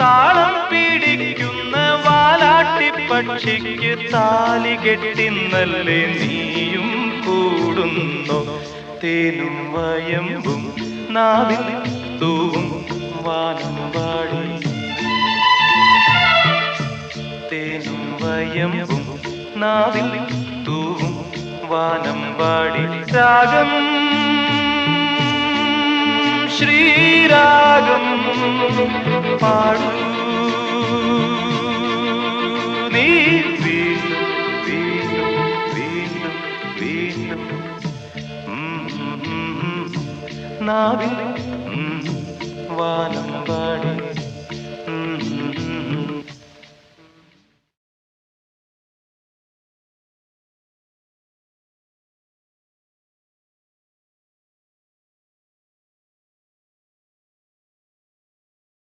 താളം പിടിക്കുന്ന വാലാട്ടി പക്ഷിക്ക് താലി കെട്ടിന്നല്ലേ നീയും കൂടുന്നു? തേനും വയമ്പും നാവിൽ തൂവും വാനം പാടി തേനും വയമ്പും നാവിൽ തൂവും വാനം പാടി രാഗം രാഗം പാടൂ. നീ വീണ്ടും വീണ്ടും വീണ്ടും വീണ്ടും. നാവിൽ വാനം